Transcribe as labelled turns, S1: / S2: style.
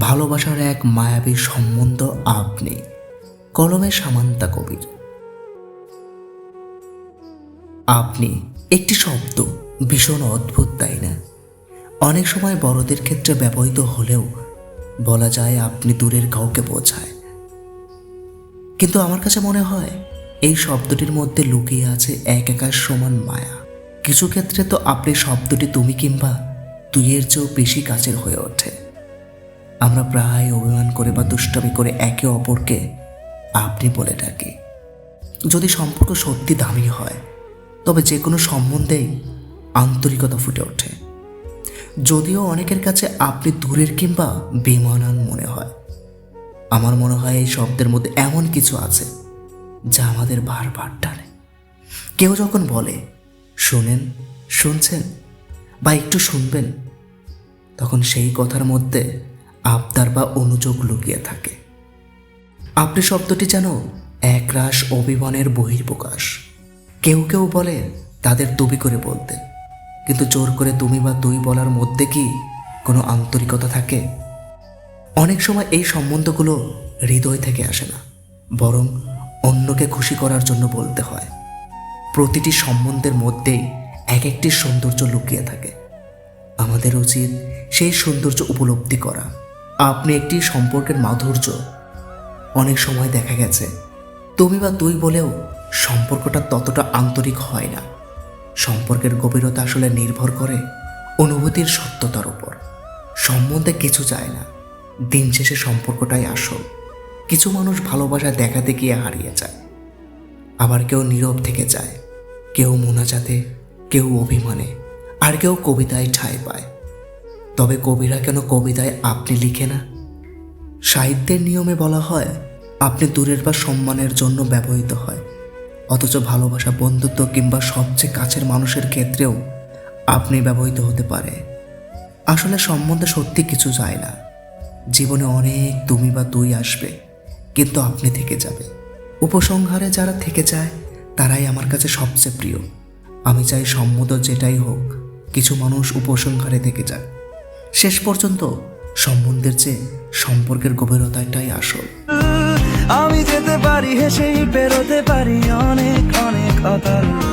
S1: ভালোবাসার এক মায়াবী সম্বন্ধ আপনি। কলমে সামান্তা কবির। আপনি একটি শব্দ, ভীষণ অদ্ভুত, তাই না? অনেক সময় বড়দের ক্ষেত্রে ব্যবহৃত হলেও বলা যায় আপনি দূরের কাউকে বোঝায়। কিন্তু আমার কাছে মনে হয়, এই শব্দটির মধ্যে লুকিয়ে আছে এক একার সমান মায়া। কিছু ক্ষেত্রে তো আপনি শব্দটি তুমি কিংবা তুইয়ের চেয়েও বেশি কাছের হয়ে ওঠে। আমরা প্রায় অভিমান করে বা দুষ্টামি করে একে অপরকে আপনি বলে ডাকি। যদি সম্পর্ক সত্যি দামি হয়, তবে যে কোনো সম্বন্ধেই আন্তরিকতা ফুটে ওঠে। যদিও অনেকের কাছে আপনি দূরের কিংবা বেমানান মনে হয়। আমার মনে হয় এই শব্দের মধ্যে এমন কিছু আছে, যা আমাদের বারবার টানে। কেউ যখন বলে, শোনেন, শুনছেন বা একটু শুনবেন, তখন সেই কথার মধ্যে আবদার বা অনুযোগ লুকিয়ে থাকে। আপনি শব্দটি যেন একরাশ অভিমানের বহির্প্রকাশ। কেউ কেউ বলে, তাদের তুমি করে বলতে। কিন্তু জোর করে তুমি বা তুই বলার মধ্যে কি কোনো আন্তরিকতা থাকে? অনেক সময় এই সম্বন্ধগুলো হৃদয় থেকে আসে না, বরং অন্যকে খুশি করার জন্য বলতে হয়। প্রতিটি সম্বন্ধের মধ্যেই এক একটি সৌন্দর্য লুকিয়ে থাকে। আমাদের উচিত সেই সৌন্দর্য উপলব্ধি করা। আপনি একটি সম্পর্কের মাধুর্য। অনেক সময় দেখা গেছে, তুমি বা তুই বলেও সম্পর্কটা ততটা আন্তরিক হয় না। সম্পর্কের গভীরতা আসলে নির্ভর করে অনুভূতির সত্যতার উপর। সম্বন্ধে কিছু চায় না। দিন শেষে সম্পর্কটাই আসল। কিছু মানুষ ভালোবাসা দেখাতে গিয়ে হারিয়ে যায়। আবার কেউ নীরব থেকে যায়। কেউ মোনাজাতে, কেউ অভিমানে, আর কেউ কবিতায় ঠাঁই পায়। তবে কবিরা কেন কবিতায় আপনি লিখে না? সাহিত্যের নিয়মে বলা হয়, আপনি দূরের বা সম্মানের জন্য ব্যবহৃত হয়। অথচ ভালোবাসা, বন্ধুত্ব কিংবা সবচেয়ে কাছের মানুষের ক্ষেত্রেও আপনি ব্যবহৃত হতে পারে। আসলে সম্বন্ধে সত্যি কিছু যায় না। জীবনে অনেক তুমি বা তুই আসবে, কিন্তু আপনি থেকে যাবে। উপসংহারে যারা থেকে যায়, তারাই আমার কাছে সবচেয়ে প্রিয়। আমি চাই সম্মত যেটাই হোক, কিছু মানুষ উপসংহারে থেকে যায় শেষ পর্যন্ত সম্বন্ধের চেয়ে সম্পর্কের গভীরতাটাই আসল।
S2: আমি যেতে পারি, হেসেই বেরোতে পারি, অনেক অনেক কথা।